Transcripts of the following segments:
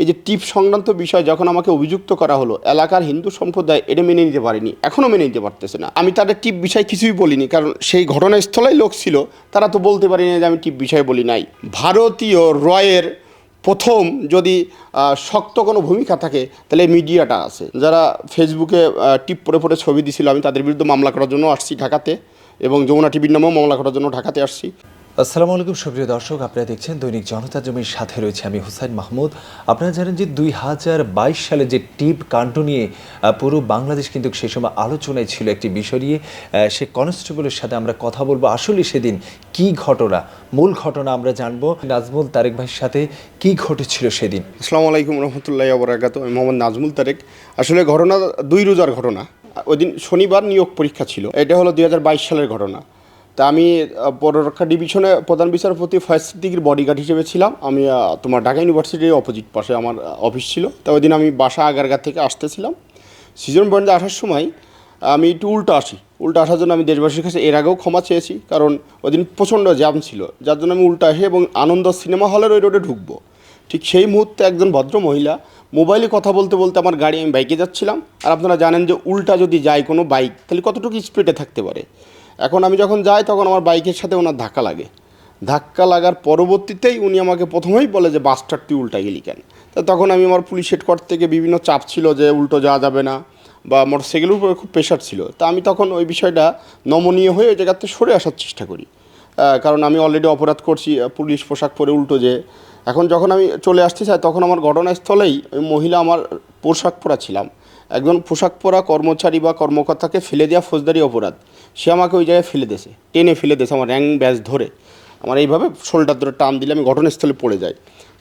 এই যে টিপ সংক্রান্ত বিষয় যখন আমাকে অভিযুক্ত করা হলো, এলাকার হিন্দু সম্প্রদায় এটা মেনে নিতে পারেনি এখনও মেনে নিতে পারতেছে না। আমি তাদের টিপ বিষয় কিছুই বলিনি, কারণ সেই ঘটনাস্থলেই লোক ছিল, তারা তো বলতে পারেনি যে আমি টিপ বিষয় বলি নাই। ভারতীয় রয়ের প্রথম যদি শক্ত কোনো ভূমিকা থাকে, তাহলে মিডিয়াটা আছে। যারা ফেসবুকে টিপ পরে পরে ছবি দিছিল, আমি তাদের বিরুদ্ধে মামলা করার জন্য আসছি ঢাকাতে, এবং যমুনা টিভির নামেও মামলা করার জন্য ঢাকাতে আসছি। আসসালামু আলাইকুম, সুপ্রিয় দর্শক। আপনারা দেখছেন দৈনিক জনতা জমির সাথে রয়েছে আমি হুসাইন মাহমুদ। আপনারা জানেন যে দুই হাজার বাইশ সালে যে টিপ কাণ্ড নিয়ে পুরো বাংলাদেশ কিন্তু সেই সময় আলোচনায় ছিল একটি বিষয় নিয়ে সে কনস্টেবলের সাথে আমরা কথা বলব। আসলে সেদিন কি ঘটনা? মূল ঘটনা আমরা জানব নাজমুল তারেক ভাইয়ের সাথে। কি ঘটেছিল সেদিন? আসসালামু আলাইকুম রহমতুল্লাহ আবরাকাত আমি মোহাম্মদ নাজমুল তারেক। আসলে ঘটনা দুই রোজার ঘটনা। ওই দিন শনিবার নিয়োগ পরীক্ষা ছিল। এটা হলো দুই হাজার বাইশ সালের ঘটনা। তা আমি পররক্ষা ডিভিশনে প্রধান বিচারপতি ফয়েজ সিদ্দিকির বডিগার্ড হিসেবে ছিলাম। আমি তোমার ঢাকা ইউনিভার্সিটির অপোজিট পাশে আমার অফিস ছিল। তা ওই দিন আমি বাসা আগারগা থেকে আসতেছিলাম। সিজন পয়েন্টে আসার সময়, আমি একটু উল্টো আসি। উল্টো আসার জন্য আমি দেশবাসীর কাছে এর আগেও ক্ষমা চেয়েছি, কারণ ওই দিন প্রচণ্ড জ্যাম ছিল। যার জন্য আমি উল্টো আসি এবং আনন্দ সিনেমা হলের ওই রোডে ঢুকবো। ঠিক সেই মুহূর্তে একজন ভদ্র মহিলা মোবাইলে কথা বলতে বলতে আমার গাড়ি আমি বাইকে যাচ্ছিলাম। আর আপনারা জানেন যে উল্টা যদি যায় কোনো বাইক তাহলে কতটুকু স্পিডে থাকতে পারে? এখন আমি যখন যাই, তখন আমার বাইকের সাথে ওনার ধাক্কা লাগে। ধাক্কা লাগার পরবর্তীতেই উনি আমাকে প্রথমেই বলে যে বাসটার উল্টা গেলি কেন? তা তখন আমি আমার পুলিশ হেডকোয়ার্টার থেকে বিভিন্ন চাপ ছিল যে, উল্টো যাওয়া যাবে না, বা মোটরসাইকেলের উপরে খুব প্রেশার ছিল। তা আমি তখন ওই বিষয়টা নমনীয় হয়ে ওই জায়গাতে সরে আসার চেষ্টা করি। কারণ আমি অলরেডি অপরাধ করছি পুলিশ পোশাক পরে উল্টো যে। এখন যখন আমি চলে আসতে চাই, তখন আমার ঘটনাস্থলেই ওই মহিলা আমার পোশাক পরা ছিলাম। একজন পোশাক পরা কর্মচারী বা কর্মকর্তাকে ফেলে দেওয়া ফৌজদারি অপরাধ। সে আমাকে ওই জায়গায় ফেলে দেছে টেনে ফেলে দেছে আমার র্যাং ব্যাচ ধরে। আমার এইভাবে শোল্ডার ধরে টান দিলে আমি ঘটনাস্থলে পড়ে যাই।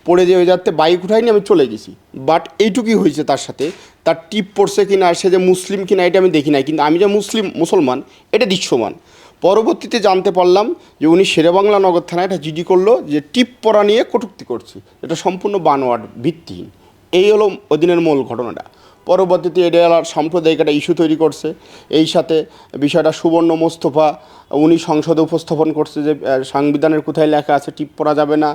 পড়ে যে ওই যাতে বাইক উঠাইনি আমি চলে গেছি। বাট এইটুকুই হয়েছে তার সাথে। তার টিপ পড়ছে কিনা আর সে যে মুসলিম কিনা, এটা আমি দেখি নাই। কিন্তু আমি যে মুসলিম, মুসলমান, এটা দৃশ্যমান। পরবর্তীতে জানতে পারলাম যে উনি শেরেবাংলা নগর থানায় একটা জিডি করল যে টিপ পরা নিয়ে কটূক্তি করছে। এটা সম্পূর্ণ বানোয়ার ভিত্তিহীন। এই হলো ওই দিনের মূল ঘটনাটা। পরবর্তীতে এডিয়ালার সাম্প্রদায়িক একটা ইস্যু তৈরি করছে। এই সাথে বিষয়টা সুবর্ণ মোস্তফা, উনি সংসদে উপস্থাপন করছে যে সংবিধানের কোথায় লেখা আছে, টিপ পরা যাবে না।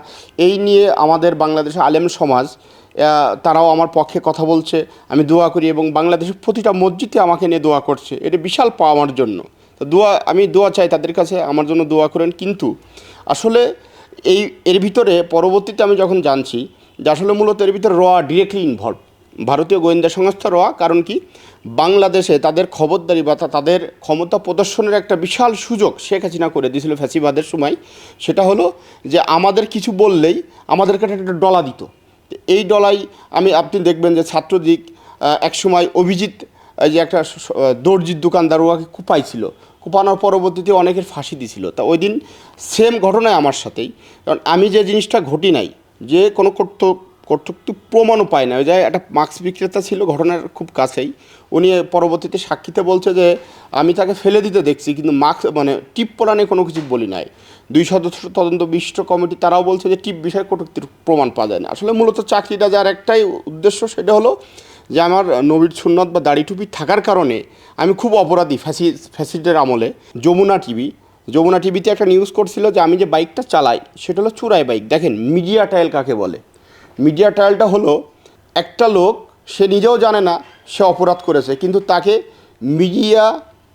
এই নিয়ে আমাদের বাংলাদেশের আলেম সমাজ তারাও আমার পক্ষে কথা বলছে। আমি দোয়া করি এবং বাংলাদেশের প্রতিটা মসজিদে আমাকে নিয়ে দোয়া করছে। এটা বিশাল পাওয়া আমার জন্য। তো দোয়া, আমি দোয়া চাই তাদের কাছে, আমার জন্য দোয়া করেন। কিন্তু আসলে এই, এর ভিতরে পরবর্তীতে আমি যখন জানছি যে আসলে মূলত এর ভিতরে র ডিরেক্টলি ইনভলভ ভারতীয় গোয়েন্দা সংস্থা র কারণ কি? বাংলাদেশে তাদের খবরদারি বা তাদের ক্ষমতা প্রদর্শনের একটা বিশাল সুযোগ শেখ হাসিনা করে দিয়েছিল ফ্যাসিবাদের সময়। সেটা হলো যে আমাদের কিছু বললেই আমাদেরকে একটা ডলা দিত। এই ডলাই আমি, আপনি দেখবেন যে ছাত্রদিক একসময় অভিজিৎ যে একটা দর্জির দোকানদার ওকে কুপাইছিল। কুপানোর পরবর্তীতে অনেকের ফাঁসি দিছিল। তা ওই দিন সেম ঘটনায় আমার সাথেই। কারণ আমি যে জিনিসটা ঘটি নাই, যে কোনো কর্ত কর্তৃত্ব প্রমাণও পায় না। ওই যে একটা মাস্ক বিক্রেতা ছিল, ঘটনার খুব কাছেই। উনি পরবর্তীতে সাক্ষীতে বলছে যে, আমি তাকে ফেলে দিতে দেখছি, কিন্তু মাস্ক মানে টিপ পড়ানে কোনো কিছু বলি নাই। দুই সদস্য তদন্ত বিশিষ্ট কমিটি, তারাও বলছে যে, টিপ বিষয়ে কটুক্তির প্রমাণ পাওয়া যায় না। আসলে মূলত চাকরিটা যার একটাই উদ্দেশ্য, সেটা হলো যে, আমার নবীর সুন্নত বা দাড়ি টুপি থাকার কারণে আমি খুব অপরাধী ফ্যাসি ফ্যাসিডের আমলে যমুনা টিভি। যমুনা টিভিতে একটা নিউজ করছিল যে, আমি যে বাইকটা চালাই, সেটা হলো চুরাই বাইক। দেখেন, মিডিয়া টাইল কাকে বলে? মিডিয়া ট্রায়ালটা হলো, একটা লোক, সে নিজেও জানে না সে অপরাধ করেছে, কিন্তু তাকে মিডিয়া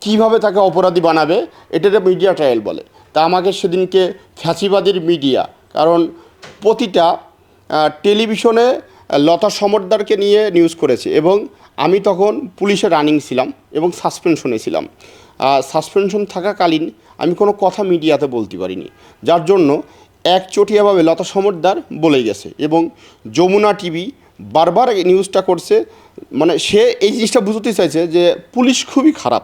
কীভাবে তাকে অপরাধী বানাবে এটাতে মিডিয়া ট্রায়াল বলে। তা আমাকে সেদিনকে ফ্যাসিবাদীর মিডিয়া, কারণ প্রতিটা টেলিভিশনে লতা সমর্দারকে নিয়ে নিউজ করেছে এবং আমি তখন পুলিশে রানিং ছিলাম এবং সাসপেনশনে ছিলাম। সাসপেনশন থাকাকালীন আমি কোনো কথা মিডিয়াতে বলতে পারিনি। যার জন্য একচটিয়াভাবে লতা সমর্দার বলে গেছে এবং যমুনা টিভি বারবার নিউজটা করছে। মানে সে এই জিনিসটা বুঝতে চাইছে যে পুলিশ খুবই খারাপ।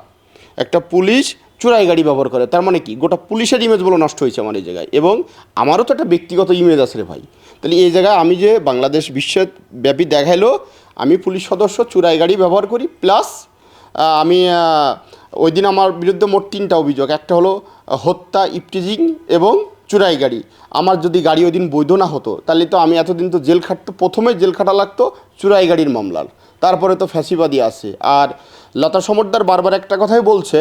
একটা পুলিশ চোরাই গাড়ি ব্যবহার করে, তার মানে কি? গোটা পুলিশের ইমেজগুলো নষ্ট হয়েছে আমার এই জায়গায়। এবং আমারও তো একটা ব্যক্তিগত ইমেজ আছে রে ভাই। তাহলে এই জায়গায় আমি যে বাংলাদেশ বিশ্বের ব্যাপী দেখাইলো, আমি পুলিশ সদস্য, চোরাই গাড়ি ব্যবহার করি প্লাস আমি ওই দিন আমার বিরুদ্ধে মোট তিনটা অভিযোগ। একটা হলো হত্যা, ইপটিজিং এবং চুরাই গাড়ি। আমার যদি গাড়ি ওই দিন বৈধ না হতো, তাহলে তো আমি এতদিন তো জেল খাটতো, প্রথমে জেল খাটা লাগতো চুরাই গাড়ির মামলার। তারপরে তো ফ্যাসিবাদী আছে আর লতা সমর্দার বারবার একটা কথাই বলছে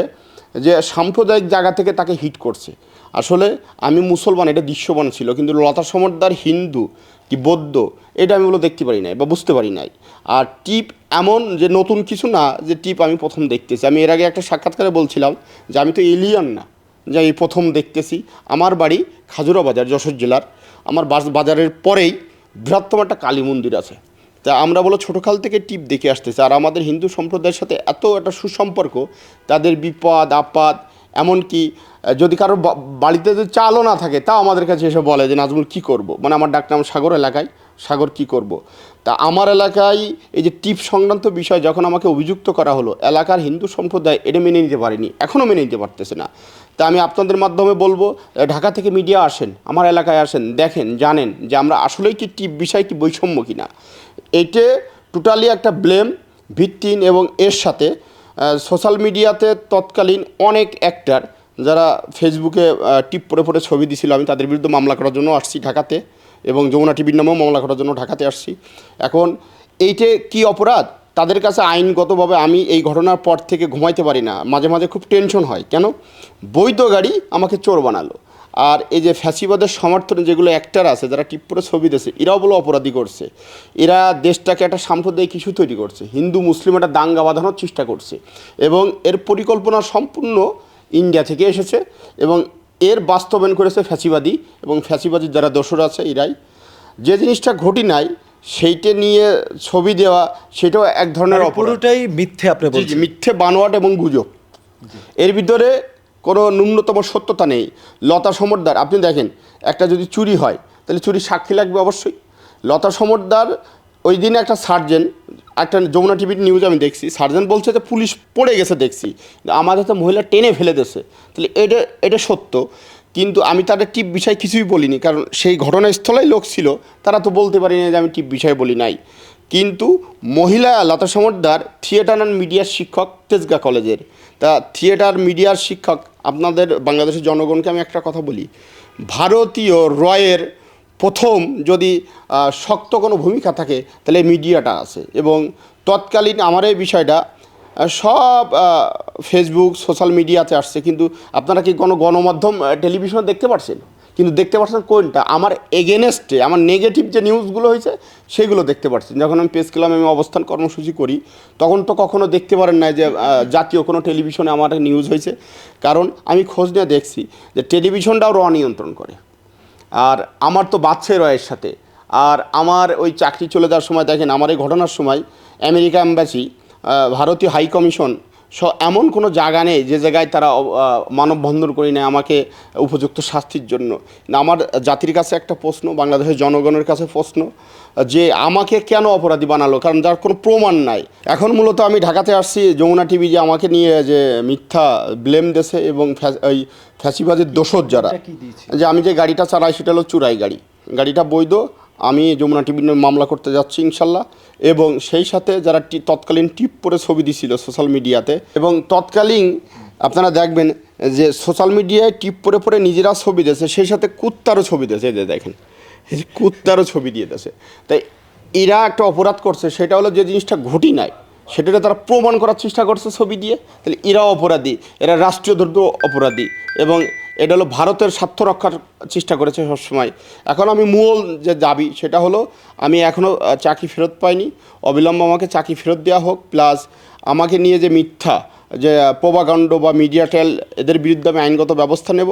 যে, সাম্প্রদায়িক জায়গা থেকে তাকে হিট করছে। আসলে আমি মুসলমান, এটা দৃশ্যমান ছিল, কিন্তু লতা সমর্দার হিন্দু কি বৌদ্ধ, এটা আমি ওগুলো দেখতে পারি নাই বা বুঝতে পারি নাই। আর টিপ এমন যে নতুন কিছু না, যে টিপ আমি প্রথম দেখতেছি। আমি এর আগে একটা সাক্ষাৎকারে বলছিলাম যে, আমি তো এলিয়ান না। যে এই প্রথম দেখতেছি, আমার বাড়ি খাজুরা বাজার, যশোর জেলার। আমার বাস- বাজারের পরেই বৃহত্তম একটা কালী মন্দির আছে। তা আমরা বলো ছোটোকাল থেকে টিপ দেখে আসতেছি, আর আমাদের হিন্দু সম্প্রদায়ের সাথে এত একটা সুসম্পর্ক, তাদের বিপদ, আপদ, এমনকি যদি কারও বা- বাড়িতে যদি চালও না থাকে তা আমাদের কাছে এসে বলে যে, নাজমুল, কী করব? মানে আমার ডাকনাম সাগর এলাকায়, সাগর কি করব। তা আমার এলাকায় এই যে টিপ সংক্রান্ত বিষয় যখন আমাকে অভিযুক্ত করা হলো, এলাকার হিন্দু সম্প্রদায় এটা মেনে নিতে পারেনি এখনও মেনে নিতে পারতেছে না। তা আমি আপনাদের মাধ্যমে বলব ঢাকা থেকে মিডিয়া আসেন, আমার এলাকায় আসেন, দেখেন, জানেন যে আমরা আসলেই কি টিপ বিষয়, কি বৈষম্য কিনা। এইটে টোটালি একটা ব্লেম ভিত্তিহীন এবং এর সাথে সোশ্যাল মিডিয়াতে তৎকালীন অনেক অ্যাক্টার যারা ফেসবুকে টিপ পরে পরে ছবি দিছিল, আমি তাদের বিরুদ্ধে মামলা করার জন্য আসছি ঢাকাতে এবং যমুনা টিভির নামেও মামলা করার জন্য ঢাকাতে আসছি। এখন এইটে কি অপরাধ? তাদের কাছে আইনগতভাবে আমি এই ঘটনার পর থেকে ঘুমাইতে পারি না। মাঝে মাঝে খুব টেনশন হয়। কেন? বৈধ গাড়ি আমাকে চোর বানালো। আর এই যে ফ্যাসিবাদের সমর্থনে যেগুলো অ্যাক্টার আছে, যারা টিপ করে ছবি দিয়েছে, এরাও বলে অপরাধী করছে। এরা দেশটাকে একটা সাম্প্রদায়িক কিছু তৈরি করছে। হিন্দু, মুসলিম একটা দাঙ্গা বাঁধানোর চেষ্টা করছে। এবং এর পরিকল্পনা সম্পূর্ণ ইন্ডিয়া থেকে এসেছে এবং এর বাস্তবায়ন করেছে ফ্যাসিবাদী এবং ফ্যাসিবাদীর যারা দোসর আছে, এরাই। যে জিনিসটা ঘটি নাই সেইটা নিয়ে ছবি দেওয়া সেটাও এক ধরনের মানে পুরোটাই মিথ্যে আপনি বলছেন? মিথ্যে বানোয়াট এবং গুজব। এর ভিতরে কোনো ন্যূনতম সত্যতা নেই। লতা সমর্দার আপনি দেখেন একটা যদি চুরি হয় তাহলে চুরি সাক্ষী লাগবে অবশ্যই। লতা সমর্দার ওই দিন একটা সার্জেন একটা যমুনা টিভির নিউজ আমি দেখছি সার্জেন বলছে যে পুলিশ পড়ে গেছে দেখছি। আমাদের তো মহিলা টেনে ফেলে দিয়েছে। তাহলে এটা এটা সত্য। কিন্তু আমি তাদের টিপ বিষয় কিছুই বলিনি, কারণ সেই ঘটনাস্থলেই লোক ছিল, তারা তো বলতে পারিনি যে আমি টিপ বিষয় বলি নাই। কিন্তু মহিলা লতা সমর্দার থিয়েটার অ্যান্ড মিডিয়ার শিক্ষক তেজগা কলেজের। তা থিয়েটার মিডিয়ার শিক্ষক আপনাদের বাংলাদেশের জনগণকে আমি একটা কথা বলি, ভারতীয় রয়ের প্রথম যদি শক্ত কোনো ভূমিকা থাকে, তাহলে মিডিয়াটা আছে। এবং তৎকালীন আমার এই বিষয়টা সব ফেসবুক সোশ্যাল মিডিয়াতে আসছে। কিন্তু আপনারা কি কোনো গণমাধ্যম টেলিভিশনে দেখতে পাচ্ছেন কিন্তু দেখতে পাচ্ছেন কোনটা? আমার এগেনেস্টে আমার নেগেটিভ যে নিউজগুলো হয়েছে, সেগুলো দেখতে পাচ্ছেন যখন আমি প্রেস ক্লাবে আমি অবস্থান কর্মসূচি করি, তখন তো কখনো দেখতে পারেন না যে জাতীয় কোনো টেলিভিশনে আমার নিউজ হয়েছে। কারণ আমি খোঁজ নিয়ে দেখছি যে টেলিভিশনটাও র নিয়ন্ত্রণ করে। আর আমার তো বাচ্চাই রয়ের সাথে। আর আমার ওই চাকরি চলে যাওয়ার সময়, দেখেন, আমার এই ঘটনার সময় আমেরিকা এম্বাসি ভারতীয় হাই কমিশন স এমন কোনো জায়গা নেই যে জায়গায় তারা মানববন্ধন করি নেয় আমাকে উপযুক্ত শাস্তির জন্য। না, আমার জাতির কাছে একটা প্রশ্ন বাংলাদেশের জনগণের কাছে প্রশ্ন যে আমাকে কেন অপরাধী বানালো? কারণ যার কোনো প্রমাণ নাই। এখন মূলত আমি ঢাকাতে আসছি যমুনা টিভি যে আমাকে নিয়ে যে মিথ্যা ব্লেম দেশে এবং ওই ফ্যাসিবাদের দোষর যারা যে আমি যে গাড়িটা চালাই সেটা হলো চুরাই গাড়ি। গাড়িটা বৈধ আমি যমুনা নামে মামলা করতে যাচ্ছি ইনশাল্লাহ। এবং সেই সাথে যারা তৎকালীন টিপ করে ছবি দিছিল সোশ্যাল মিডিয়াতে, এবং তৎকালীন আপনারা দেখবেন যে সোশ্যাল মিডিয়ায় টিপ পরে পরে নিজেরা ছবি দিয়েছে, সেই সাথে কুত্তারও ছবি দিয়েছে যে দেখেন। কুত্তারও ছবি দিয়ে দিয়েছে। তাই এরা একটা অপরাধ করছে, সেটা হলো যে জিনিসটা ঘটি নাই সেটাকে তারা প্রমাণ করার চেষ্টা করছে ছবি দিয়ে। তাহলে এরাও অপরাধী, এরা রাষ্ট্রীয় দ্রব্য অপরাধী, এবং এটা হলো ভারতের স্বার্থ রক্ষার চেষ্টা করেছে সবসময়। এখন আমি মূল যে দাবি, সেটা হলো আমি এখনও চাকরি ফেরত পাইনি। অবিলম্বে আমাকে চাকরি ফেরত দেওয়া হোক, প্লাস আমাকে নিয়ে যে মিথ্যা, যে প্রবাকাণ্ড বা মিডিয়া টেল এদের বিরুদ্ধে আমি আইনগত ব্যবস্থা নেব।